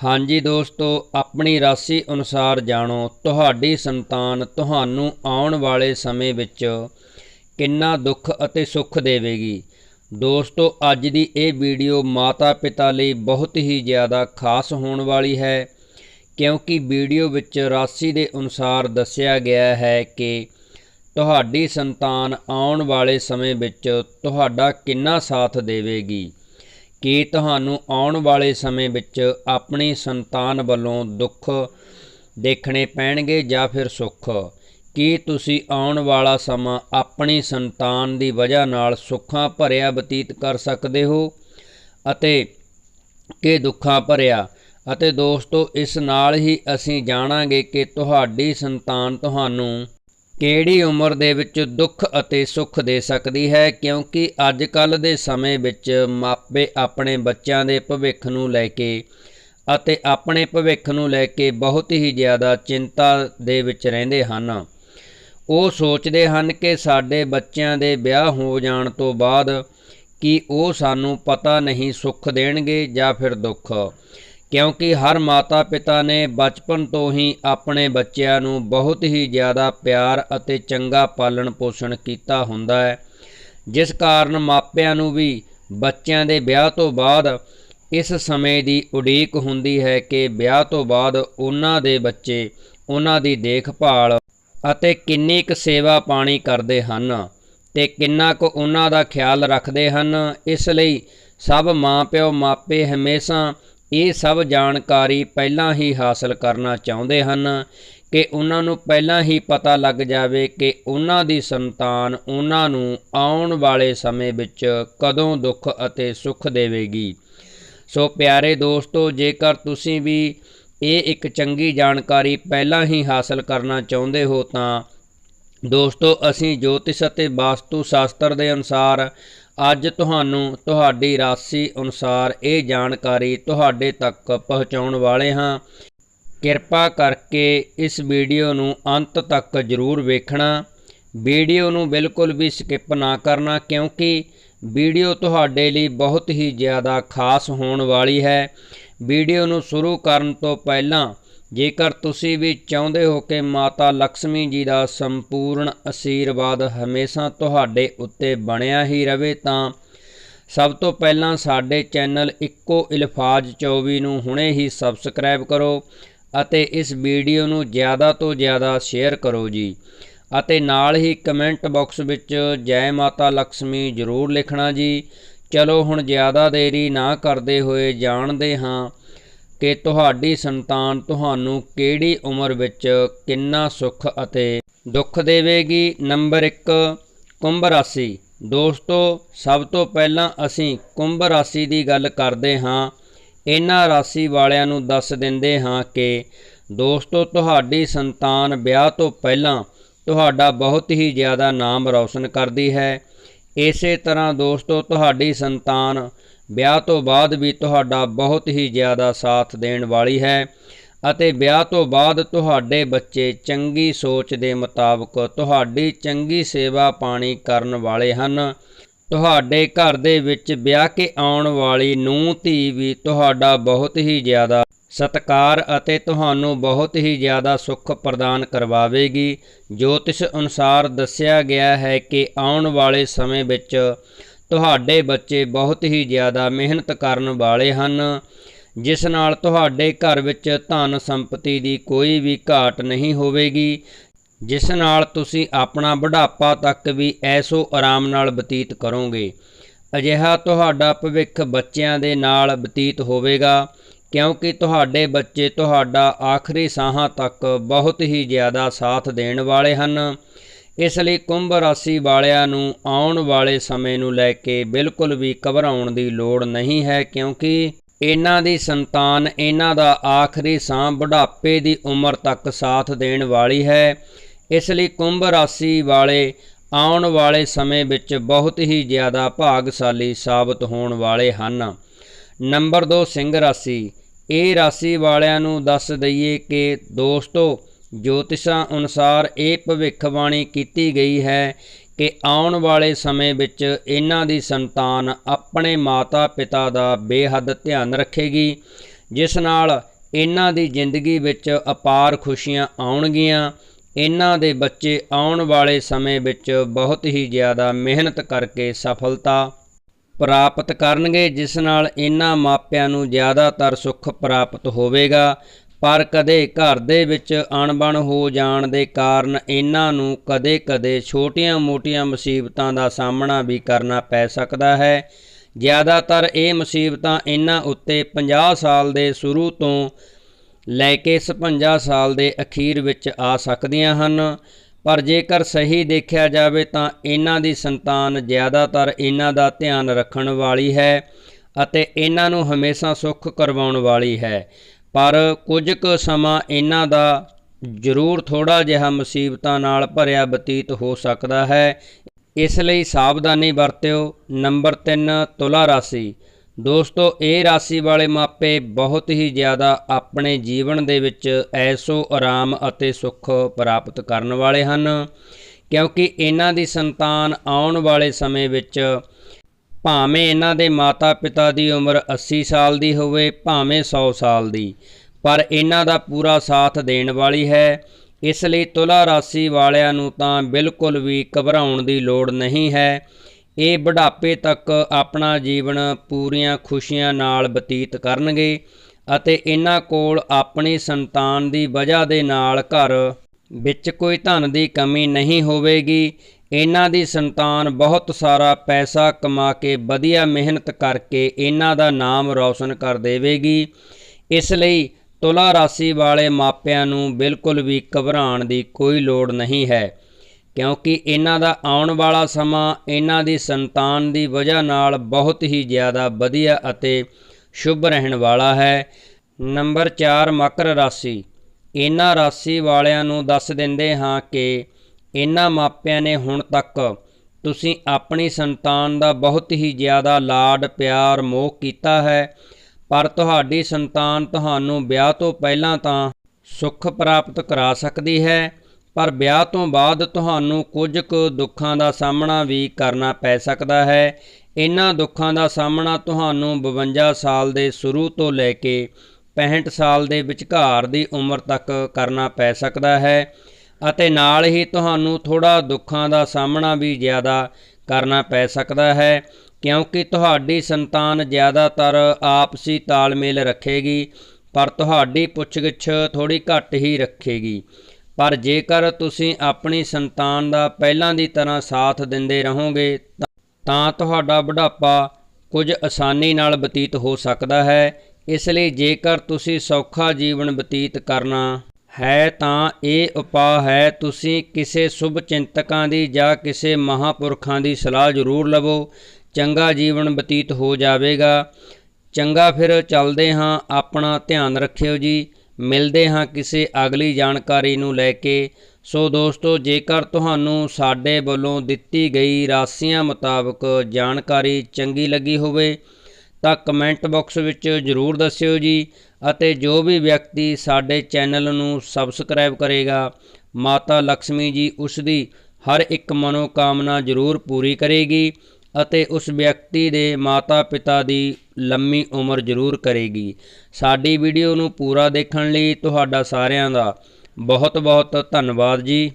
ਹਾਂਜੀ ਦੋਸਤੋ, ਆਪਣੀ ਰਾਸ਼ੀ ਅਨੁਸਾਰ ਜਾਣੋ, ਤੁਹਾਡੀ ਸੰਤਾਨ ਤੁਹਾਨੂੰ ਆਉਣ ਵਾਲੇ ਸਮੇਂ ਵਿੱਚ ਕਿੰਨਾ ਦੁੱਖ ਅਤੇ ਸੁੱਖ ਦੇਵੇਗੀ। ਦੋਸਤੋ, ਅੱਜ ਦੀ ਇਹ ਵੀਡੀਓ ਮਾਤਾ ਪਿਤਾ ਲਈ ਬਹੁਤ ਹੀ ਜ਼ਿਆਦਾ ਖਾਸ ਹੋਣ ਵਾਲੀ ਹੈ, ਕਿਉਂਕਿ ਵੀਡੀਓ ਵਿੱਚ ਰਾਸ਼ੀ ਦੇ ਅਨੁਸਾਰ ਦੱਸਿਆ ਗਿਆ ਹੈ ਕਿ ਤੁਹਾਡੀ ਸੰਤਾਨ ਆਉਣ ਵਾਲੇ ਸਮੇਂ ਵਿੱਚ ਤੁਹਾਡਾ ਕਿੰਨਾ ਸਾਥ ਦੇਵੇਗੀ। ਕੀ ਤੁਹਾਨੂੰ ਆਉਣ ਵਾਲੇ ਸਮੇਂ ਵਿੱਚ ਆਪਣੀ ਸੰਤਾਨ ਵੱਲੋਂ ਦੁੱਖ ਦੇਖਣੇ ਪੈਣਗੇ ਜਾਂ ਫਿਰ ਸੁੱਖ? ਕੀ ਤੁਸੀਂ ਆਉਣ ਵਾਲਾ ਸਮਾਂ ਆਪਣੀ ਸੰਤਾਨ ਦੀ ਵਜ੍ਹਾ ਨਾਲ ਸੁੱਖਾਂ ਭਰਿਆ ਬਤੀਤ ਕਰ ਸਕਦੇ ਹੋ ਅਤੇ ਕਿ ਦੁੱਖਾਂ ਭਰਿਆ? ਅਤੇ ਦੋਸਤੋ, ਇਸ ਨਾਲ ਹੀ ਅਸੀਂ ਜਾਣਾਂਗੇ ਕਿ ਤੁਹਾਡੀ ਸੰਤਾਨ ਤੁਹਾਨੂੰ ਕਿਹੜੀ ਉਮਰ ਦੇ ਵਿੱਚ ਦੁੱਖ ਅਤੇ ਸੁੱਖ ਦੇ ਸਕਦੀ ਹੈ? ਕਿਉਂਕਿ ਅੱਜ ਕੱਲ ਦੇ ਸਮੇਂ ਵਿੱਚ ਮਾਪੇ ਆਪਣੇ ਬੱਚਿਆਂ ਦੇ ਭਵਿੱਖ ਨੂੰ ਲੈ ਕੇ ਅਤੇ ਆਪਣੇ ਭਵਿੱਖ ਨੂੰ ਲੈ ਕੇ ਬਹੁਤ ਹੀ ਜ਼ਿਆਦਾ ਚਿੰਤਾ ਦੇ ਵਿੱਚ ਰਹਿੰਦੇ ਹਨ। ਉਹ ਸੋਚਦੇ ਹਨ ਕਿ ਸਾਡੇ ਬੱਚਿਆਂ ਦੇ ਵਿਆਹ ਹੋ ਜਾਣ ਤੋਂ ਬਾਅਦ ਕਿ ਉਹ ਸਾਨੂੰ ਪਤਾ ਨਹੀਂ ਸੁੱਖ ਦੇਣਗੇ ਜਾਂ ਫਿਰ ਦੁੱਖ। ਕਿਉਂਕਿ ਹਰ ਮਾਤਾ ਪਿਤਾ ਨੇ ਬਚਪਨ ਤੋਂ ਹੀ ਆਪਣੇ ਬੱਚਿਆਂ ਨੂੰ ਬਹੁਤ ਹੀ ਜ਼ਿਆਦਾ ਪਿਆਰ ਅਤੇ ਚੰਗਾ ਪਾਲਣ ਪੋਸ਼ਣ ਕੀਤਾ ਹੁੰਦਾ ਹੈ। ਜਿਸ ਕਾਰਨ ਮਾਪਿਆਂ ਨੂੰ ਵੀ ਬੱਚਿਆਂ ਦੇ ਵਿਆਹ ਤੋਂ ਬਾਅਦ ਇਸ ਸਮੇਂ ਦੀ ਉਡੀਕ ਹੁੰਦੀ ਹੈ ਕਿ ਵਿਆਹ ਤੋਂ ਬਾਅਦ ਉਹਨਾਂ ਦੇ ਬੱਚੇ ਉਹਨਾਂ ਦੀ ਦੇਖਭਾਲ ਅਤੇ ਕਿੰਨੀ ਕੁ ਸੇਵਾ ਪਾਣੀ ਕਰਦੇ ਹਨ ਤੇ ਕਿੰਨਾ ਕੁ ਉਹਨਾਂ ਦਾ ਖਿਆਲ ਰੱਖਦੇ ਹਨ। ਇਸ ਲਈ ਸਭ ਮਾਪਿਓ, ਮਾਪੇ ਹਮੇਸ਼ਾ ਇਹ ਸਭ ਜਾਣਕਾਰੀ ਪਹਿਲਾਂ ਹੀ ਹਾਸਲ ਕਰਨਾ ਚਾਹੁੰਦੇ ਹਨ ਕਿ ਉਹਨਾਂ ਨੂੰ ਪਹਿਲਾਂ ਹੀ ਪਤਾ ਲੱਗ ਜਾਵੇ ਕਿ ਉਹਨਾਂ ਦੀ ਸੰਤਾਨ ਉਹਨਾਂ ਨੂੰ ਆਉਣ ਵਾਲੇ ਸਮੇਂ ਵਿੱਚ ਕਦੋਂ ਦੁੱਖ ਅਤੇ ਸੁੱਖ ਦੇਵੇਗੀ। ਸੋ ਪਿਆਰੇ ਦੋਸਤੋ, ਜੇਕਰ ਤੁਸੀਂ ਵੀ ਇਹ ਇੱਕ ਚੰਗੀ ਜਾਣਕਾਰੀ ਪਹਿਲਾਂ ਹੀ ਹਾਸਲ ਕਰਨਾ ਚਾਹੁੰਦੇ ਹੋ ਤਾਂ ਦੋਸਤੋ, ਅਸੀਂ ਜੋਤਿਸ਼ ਅਤੇ ਵਾਸਤੂ ਸ਼ਾਸਤਰ ਦੇ ਅਨੁਸਾਰ ਅੱਜ ਤੁਹਾਨੂੰ ਤੁਹਾਡੀ ਰਾਸ਼ੀ ਅਨੁਸਾਰ ਇਹ ਜਾਣਕਾਰੀ ਤੁਹਾਡੇ ਤੱਕ ਪਹੁੰਚਾਉਣ ਵਾਲੇ ਹਾਂ। ਕਿਰਪਾ ਕਰਕੇ ਇਸ ਵੀਡੀਓ ਨੂੰ ਅੰਤ ਤੱਕ ਜ਼ਰੂਰ ਵੇਖਣਾ। ਵੀਡੀਓ ਨੂੰ ਬਿਲਕੁਲ ਵੀ ਸਕਿਪ ਨਾ ਕਰਨਾ ਕਿਉਂਕਿ ਵੀਡੀਓ ਤੁਹਾਡੇ ਲਈ ਬਹੁਤ ਹੀ ਜ਼ਿਆਦਾ ਖਾਸ ਹੋਣ ਵਾਲੀ ਹੈ। ਵੀਡੀਓ ਨੂੰ ਸ਼ੁਰੂ ਕਰਨ ਤੋਂ ਪਹਿਲਾਂ ਜੇਕਰ ਤੁਸੀਂ ਵੀ ਚਾਹੁੰਦੇ ਹੋ ਕਿ ਮਾਤਾ ਲక్ష్ਮੀ ਜੀ ਦਾ ਸੰਪੂਰਨ ਅਸੀਰਵਾਦ ਹਮੇਸ਼ਾ ਤੁਹਾਡੇ ਉੱਤੇ ਬਣਿਆ ਹੀ ਰਹੇ ਤਾਂ ਸਭ ਤੋਂ ਪਹਿਲਾਂ ਸਾਡੇ ਚੈਨਲ ਇੱਕੋ ਇਲਫਾਜ਼ 24 ਨੂੰ ਹੁਣੇ ਹੀ ਸਬਸਕ੍ਰਾਈਬ ਕਰੋ ਅਤੇ ਇਸ ਵੀਡੀਓ ਨੂੰ ਜ਼ਿਆਦਾ ਤੋਂ ਜ਼ਿਆਦਾ ਸ਼ੇਅਰ ਕਰੋ ਜੀ। ਅਤੇ ਨਾਲ ਹੀ ਕਮੈਂਟ ਬਾਕਸ ਵਿੱਚ ਜੈ ਮਾਤਾ ਲక్ష్ਮੀ ਜ਼ਰੂਰ ਲਿਖਣਾ ਜੀ। ਚਲੋ ਹੁਣ ਜ਼ਿਆਦਾ ਦੇਰੀ ਨਾ ਕਰਦੇ ਹੋਏ ਜਾਣਦੇ ਹਾਂ ਕਿ ਤੁਹਾਡੀ ਸੰਤਾਨ ਤੁਹਾਨੂੰ ਕਿਹੜੀ ਉਮਰ ਵਿੱਚ ਕਿੰਨਾ ਸੁੱਖ ਅਤੇ ਦੁੱਖ ਦੇਵੇਗੀ? ਨੰਬਰ 1 ਕੁੰਭ ਰਾਸ਼ੀ। ਦੋਸਤੋ, ਸਭ ਤੋਂ ਪਹਿਲਾਂ ਅਸੀਂ ਕੁੰਭ ਰਾਸ਼ੀ ਦੀ ਗੱਲ ਕਰਦੇ ਹਾਂ। ਇਹਨਾਂ ਰਾਸ਼ੀ ਵਾਲਿਆਂ ਨੂੰ ਦੱਸ ਦਿੰਦੇ ਹਾਂ ਕਿ ਦੋਸਤੋ, ਤੁਹਾਡੀ ਸੰਤਾਨ ਵਿਆਹ ਤੋਂ ਪਹਿਲਾਂ ਤੁਹਾਡਾ ਬਹੁਤ ਹੀ ਜ਼ਿਆਦਾ ਨਾਮ ਰੌਸ਼ਨ ਕਰਦੀ ਹੈ। ਇਸੇ ਤਰ੍ਹਾਂ ਦੋਸਤੋ, ਤੁਹਾਡੀ ਸੰਤਾਨ ਵਿਆਹ ਤੋਂ ਬਾਅਦ ਵੀ ਤੁਹਾਡਾ ਬਹੁਤ ਹੀ ਜ਼ਿਆਦਾ ਸਾਥ ਦੇਣ ਵਾਲੀ ਹੈ ਅਤੇ ਵਿਆਹ ਤੋਂ ਬਾਅਦ ਤੁਹਾਡੇ ਬੱਚੇ ਚੰਗੀ ਸੋਚ ਦੇ ਮੁਤਾਬਕ ਤੁਹਾਡੀ ਚੰਗੀ ਸੇਵਾ ਪਾਣੀ ਕਰਨ ਵਾਲੇ ਹਨ। ਤੁਹਾਡੇ ਘਰ ਦੇ ਵਿੱਚ ਵਿਆਹ ਕੇ ਆਉਣ ਵਾਲੀ ਨੂੰ ਧੀ ਵੀ ਤੁਹਾਡਾ ਬਹੁਤ ਹੀ ਜ਼ਿਆਦਾ ਸਤਕਾਰ ਅਤੇ ਤੁਹਾਨੂੰ ਬਹੁਤ ਹੀ ਜ਼ਿਆਦਾ ਸੁੱਖ ਪ੍ਰਦਾਨ ਕਰਵਾਵੇਗੀ। ਜੋਤਿਸ਼ ਅਨੁਸਾਰ ਦੱਸਿਆ ਗਿਆ ਹੈ ਕਿ ਆਉਣ ਵਾਲੇ ਸਮੇਂ ਵਿੱਚ ਤੁਹਾਡੇ ਬੱਚੇ ਬਹੁਤ ਹੀ ਜ਼ਿਆਦਾ ਮਿਹਨਤ ਕਰਨ ਵਾਲੇ ਹਨ, ਜਿਸ ਨਾਲ ਤੁਹਾਡੇ ਘਰ ਵਿੱਚ ਧਨ ਸੰਪਤੀ ਦੀ ਕੋਈ ਵੀ ਘਾਟ ਨਹੀਂ ਹੋਵੇਗੀ, ਜਿਸ ਨਾਲ ਤੁਸੀਂ ਆਪਣਾ ਬੁਢਾਪਾ ਤੱਕ ਵੀ ਐਸੋ ਆਰਾਮ ਨਾਲ ਬਤੀਤ ਕਰੋਗੇ। ਅਜਿਹਾ ਤੁਹਾਡਾ ਭਵਿੱਖ ਬੱਚਿਆਂ ਦੇ ਨਾਲ ਬਤੀਤ ਹੋਵੇਗਾ, ਕਿਉਂਕਿ ਤੁਹਾਡੇ ਬੱਚੇ ਤੁਹਾਡਾ ਆਖਰੀ ਸਾਹਾਂ ਤੱਕ ਬਹੁਤ ਹੀ ਜ਼ਿਆਦਾ ਸਾਥ ਦੇਣ ਵਾਲੇ ਹਨ। ਇਸ ਲਈ ਕੁੰਭ ਰਾਸ਼ੀ ਵਾਲਿਆਂ ਨੂੰ ਆਉਣ ਵਾਲੇ ਸਮੇਂ ਨੂੰ ਲੈ ਕੇ ਬਿਲਕੁਲ ਵੀ ਘਬਰਾਉਣ ਦੀ ਲੋੜ ਨਹੀਂ ਹੈ, ਕਿਉਂਕਿ ਇਹਨਾਂ ਦੀ ਸੰਤਾਨ ਇਹਨਾਂ ਦਾ ਆਖਰੀ ਸਾਹ ਬੁਢਾਪੇ ਦੀ ਉਮਰ ਤੱਕ ਸਾਥ ਦੇਣ ਵਾਲੀ ਹੈ। ਇਸ ਲਈ ਕੁੰਭ ਰਾਸ਼ੀ ਵਾਲੇ ਆਉਣ ਵਾਲੇ ਸਮੇਂ ਵਿੱਚ ਬਹੁਤ ਹੀ ਜ਼ਿਆਦਾ ਭਾਗਸ਼ਾਲੀ ਸਾਬਤ ਹੋਣ ਵਾਲੇ ਹਨ। ਨੰਬਰ 2 ਸਿੰਘ ਰਾਸ਼ੀ। ਇਹ ਰਾਸ਼ੀ ਵਾਲਿਆਂ ਨੂੰ ਦੱਸ ਦਈਏ ਕਿ ਦੋਸਤੋ ਜੋਤਿਸ਼ਾਂ ਅਨੁਸਾਰ ਇਹ ਭਵਿੱਖਬਾਣੀ ਕੀਤੀ ਗਈ ਹੈ ਕਿ ਆਉਣ ਵਾਲੇ ਸਮੇਂ ਵਿੱਚ ਇਹਨਾਂ ਦੀ ਸੰਤਾਨ ਆਪਣੇ ਮਾਤਾ ਪਿਤਾ ਦਾ ਬੇਹੱਦ ਧਿਆਨ ਰੱਖੇਗੀ, ਜਿਸ ਨਾਲ ਇਹਨਾਂ ਦੀ ਜ਼ਿੰਦਗੀ ਵਿੱਚ ਅਪਾਰ ਖੁਸ਼ੀਆਂ ਆਉਣਗੀਆਂ, ਇਹਨਾਂ ਦੇ ਬੱਚੇ ਆਉਣ ਵਾਲੇ ਸਮੇਂ ਵਿੱਚ ਬਹੁਤ ਹੀ ਜ਼ਿਆਦਾ ਮਿਹਨਤ ਕਰਕੇ ਸਫਲਤਾ ਪ੍ਰਾਪਤ ਕਰਨਗੇ, ਜਿਸ ਨਾਲ ਇਹਨਾਂ ਮਾਪਿਆਂ ਨੂੰ ਜ਼ਿਆਦਾਤਰ ਸੁੱਖ ਪ੍ਰਾਪਤ ਹੋਵੇਗਾ ਪਰ ਕਦੇ ਘਰ ਦੇ ਵਿੱਚ ਅਣਬਣ ਹੋ ਜਾਣ ਦੇ ਕਾਰਨ ਇਹਨਾਂ ਨੂੰ ਕਦੇ-ਕਦੇ ਛੋਟੀਆਂ-ਮੋਟੀਆਂ ਮੁਸੀਬਤਾਂ ਦਾ ਸਾਹਮਣਾ ਵੀ ਕਰਨਾ ਪੈ ਸਕਦਾ ਹੈ। ਜ਼ਿਆਦਾਤਰ ਇਹ ਮੁਸੀਬਤਾਂ ਇਹਨਾਂ ਉੱਤੇ 50 ਸਾਲ ਦੇ ਸ਼ੁਰੂ ਤੋਂ ਲੈ ਕੇ 56 ਸਾਲ ਦੇ ਅਖੀਰ ਵਿੱਚ ਆ ਸਕਦੀਆਂ ਹਨ। ਪਰ ਜੇਕਰ ਸਹੀ ਦੇਖਿਆ ਜਾਵੇ ਤਾਂ ਇਹਨਾਂ ਦੀ ਸੰਤਾਨ ਜ਼ਿਆਦਾਤਰ ਇਹਨਾਂ ਦਾ ਧਿਆਨ ਰੱਖਣ ਵਾਲੀ ਹੈ ਅਤੇ ਇਹਨਾਂ ਨੂੰ ਹਮੇਸ਼ਾ ਸੁੱਖ ਕਰਵਾਉਣ ਵਾਲੀ ਹੈ। ਪਰ ਕੁਝ ਕੁ ਸਮਾਂ ਇਹਨਾਂ ਦਾ ਜ਼ਰੂਰ ਥੋੜਾ ਜਿਹਾ ਮੁਸੀਬਤਾਂ ਨਾਲ ਭਰਿਆ ਬਤੀਤ ਹੋ ਸਕਦਾ ਹੈ। ਇਸ ਲਈ ਸਾਵਧਾਨੀ ਵਰਤਿਓ ਨੰਬਰ 3 ਤੁਲਾ ਰਾਸ਼ੀ। ਦੋਸਤੋ, ਇਹ ਰਾਸ਼ੀ ਵਾਲੇ ਮਾਪੇ ਬਹੁਤ ਹੀ ਜ਼ਿਆਦਾ ਆਪਣੇ ਜੀਵਨ ਦੇ ਵਿੱਚ ਐਸੋ ਆਰਾਮ ਅਤੇ ਸੁੱਖ ਪ੍ਰਾਪਤ ਕਰਨ ਵਾਲੇ ਹਨ, ਕਿਉਂਕਿ ਇਹਨਾਂ ਦੀ ਸੰਤਾਨ ਆਉਣ ਵਾਲੇ ਸਮੇਂ ਵਿੱਚ ਭਾਵੇਂ ਇਹਨਾਂ ਦੇ ਮਾਤਾ-ਪਿਤਾ ਦੀ ਉਮਰ 80 ਸਾਲ ਦੀ ਹੋਵੇ, ਭਾਵੇਂ 100 ਸਾਲ ਦੀ, ਪਰ ਇਹਨਾਂ ਦਾ ਪੂਰਾ ਸਾਥ ਦੇਣ ਵਾਲੀ ਹੈ। ਇਸ ਲਈ ਤੁਲਾ ਰਾਸ਼ੀ ਵਾਲਿਆਂ ਨੂੰ ਤਾਂ ਬਿਲਕੁਲ ਵੀ ਘਬਰਾਉਣ ਦੀ ਲੋੜ ਨਹੀਂ ਹੈ। ਇਹ ਬੁਢਾਪੇ ਤੱਕ ਆਪਣਾ ਜੀਵਨ ਪੂਰੀਆਂ ਖੁਸ਼ੀਆਂ ਨਾਲ ਬਤੀਤ ਕਰਨਗੇ ਅਤੇ ਇਹਨਾਂ ਕੋਲ ਆਪਣੀ ਸੰਤਾਨ ਦੀ ਵਜ੍ਹਾ ਦੇ ਨਾਲ ਘਰ ਵਿੱਚ ਕੋਈ ਧਨ ਦੀ ਕਮੀ ਨਹੀਂ ਹੋਵੇਗੀ। ਇਹਨਾਂ ਦੀ ਸੰਤਾਨ ਬਹੁਤ ਸਾਰਾ ਪੈਸਾ ਕਮਾ ਕੇ ਵਧੀਆ ਮਿਹਨਤ ਕਰਕੇ ਇਹਨਾਂ ਦਾ ਨਾਮ ਰੌਸ਼ਨ ਕਰ ਦੇਵੇਗੀ। ਇਸ ਲਈ ਤੁਲਾ ਰਾਸ਼ੀ ਵਾਲੇ ਮਾਪਿਆਂ ਨੂੰ ਬਿਲਕੁਲ ਵੀ ਘਬਰਾਉਣ ਦੀ ਕੋਈ ਲੋੜ ਨਹੀਂ ਹੈ, ਕਿਉਂਕਿ ਇਹਨਾਂ ਦਾ ਆਉਣ ਵਾਲਾ ਸਮਾਂ ਇਹਨਾਂ ਦੀ ਸੰਤਾਨ ਦੀ ਵਜ੍ਹਾ ਨਾਲ ਬਹੁਤ ਹੀ ਜ਼ਿਆਦਾ ਵਧੀਆ ਅਤੇ ਸ਼ੁਭ ਰਹਿਣ ਵਾਲਾ ਹੈ। ਨੰਬਰ 4 ਮਕਰ ਰਾਸ਼ੀ। ਇਹਨਾਂ ਰਾਸ਼ੀ ਵਾਲਿਆਂ ਨੂੰ ਦੱਸ ਦਿੰਦੇ ਹਾਂ ਕਿ ਇਹਨਾਂ ਮਾਪਿਆਂ ਨੇ ਹੁਣ ਤੱਕ ਤੁਸੀਂ ਆਪਣੀ ਸੰਤਾਨ ਦਾ ਬਹੁਤ ਹੀ ਜ਼ਿਆਦਾ ਲਾਡ, ਪਿਆਰ, ਮੋਹ ਕੀਤਾ ਹੈ। ਪਰ ਤੁਹਾਡੀ ਸੰਤਾਨ ਤੁਹਾਨੂੰ ਵਿਆਹ ਤੋਂ ਪਹਿਲਾਂ ਤਾਂ ਸੁੱਖ ਪ੍ਰਾਪਤ ਕਰਾ ਸਕਦੀ ਹੈ। ਪਰ ਵਿਆਹ ਤੋਂ ਬਾਅਦ ਤੁਹਾਨੂੰ ਕੁਝ ਕੁ ਦੁੱਖਾਂ ਦਾ ਸਾਹਮਣਾ ਵੀ ਕਰਨਾ ਪੈ ਸਕਦਾ ਹੈ। ਇਹਨਾਂ ਦੁੱਖਾਂ ਦਾ ਸਾਹਮਣਾ ਤੁਹਾਨੂੰ 52 ਸਾਲ ਦੇ ਸ਼ੁਰੂ ਤੋਂ ਲੈ ਕੇ 65 ਸਾਲ ਦੇ ਵਿਚਕਾਰ ਦੀ ਉਮਰ ਤੱਕ ਕਰਨਾ ਪੈ ਸਕਦਾ ਹੈ। ਅਤੇ ਨਾਲ ਹੀ ਤੁਹਾਨੂੰ ਥੋੜਾ ਦੁੱਖਾਂ ਦਾ ਸਾਹਮਣਾ ਵੀ ਜ਼ਿਆਦਾ ਕਰਨਾ ਪੈ ਸਕਦਾ ਹੈ, ਕਿਉਂਕਿ ਤੁਹਾਡੀ ਸੰਤਾਨ ਜ਼ਿਆਦਾਤਰ ਆਪਸੀ ਤਾਲਮੇਲ ਰੱਖੇਗੀ, ਪਰ ਤੁਹਾਡੀ ਪੁੱਛਗਿੱਛ ਥੋੜੀ ਘੱਟ ਹੀ ਰੱਖੇਗੀ। ਪਰ ਜੇਕਰ ਤੁਸੀਂ ਆਪਣੀ ਸੰਤਾਨ ਦਾ ਪਹਿਲਾਂ ਦੀ ਤਰ੍ਹਾਂ ਸਾਥ ਦਿੰਦੇ ਰਹੋਗੇ ਤਾਂ ਤੁਹਾਡਾ ਬੁਢਾਪਾ ਕੁਝ ਆਸਾਨੀ ਨਾਲ ਬਤੀਤ ਹੋ ਸਕਦਾ ਹੈ। ਇਸ ਲਈ ਜੇਕਰ ਤੁਸੀਂ ਸੌਖਾ ਜੀਵਨ ਬਤੀਤ ਕਰਨਾ ਹੈ ਤਾਂ ਇਹ ਉਪਾਅ ਹੈ, ਤੁਸੀਂ ਕਿਸੇ ਸ਼ੁਭ ਚਿੰਤਕਾਂ ਦੀ ਜਾਂ ਕਿਸੇ ਮਹਾਪੁਰਖਾਂ ਦੀ ਸਲਾਹ ਜ਼ਰੂਰ ਲਵੋ। ਚੰਗਾ ਜੀਵਨ ਬਤੀਤ ਹੋ ਜਾਵੇਗਾ। ਚੰਗਾ ਫਿਰ ਚੱਲਦੇ ਹਾਂ, ਆਪਣਾ ਧਿਆਨ ਰੱਖਿਓ ਜੀ। ਮਿਲਦੇ ਹਾਂ ਕਿਸੇ ਅਗਲੀ ਜਾਣਕਾਰੀ ਨੂੰ ਲੈ ਕੇ। ਸੋ ਦੋਸਤੋ, ਜੇਕਰ ਤੁਹਾਨੂੰ ਸਾਡੇ ਵੱਲੋਂ ਦਿੱਤੀ ਗਈ ਰਾਸ਼ੀਆਂ ਮੁਤਾਬਕ ਜਾਣਕਾਰੀ ਚੰਗੀ ਲੱਗੀ ਹੋਵੇ ਤਾਂ ਕਮੈਂਟ ਬਾਕਸ ਵਿੱਚ ਜ਼ਰੂਰ ਦੱਸਿਓ ਜੀ ਅਤੇ ਜੋ ਵੀ ਵਿਅਕਤੀ ਸਾਡੇ ਚੈਨਲ ਨੂੰ ਸਬਸਕ੍ਰਾਈਬ ਕਰੇਗਾ, ਮਾਤਾ ਲక్ష్ਮੀ ਜੀ ਉਸ ਦੀ ਹਰ ਇੱਕ ਮਨੋਕਾਮਨਾ ਜ਼ਰੂਰ ਪੂਰੀ ਕਰੇਗੀ ਅਤੇ ਉਸ ਵਿਅਕਤੀ ਦੇ ਮਾਤਾ-ਪਿਤਾ ਦੀ ਲੰਮੀ ਉਮਰ ਜ਼ਰੂਰ ਕਰੇਗੀ। ਸਾਡੀ ਵੀਡੀਓ ਨੂੰ ਪੂਰਾ ਦੇਖਣ ਲਈ ਤੁਹਾਡਾ ਸਾਰਿਆਂ ਦਾ ਬਹੁਤ ਬਹੁਤ ਧੰਨਵਾਦ ਜੀ।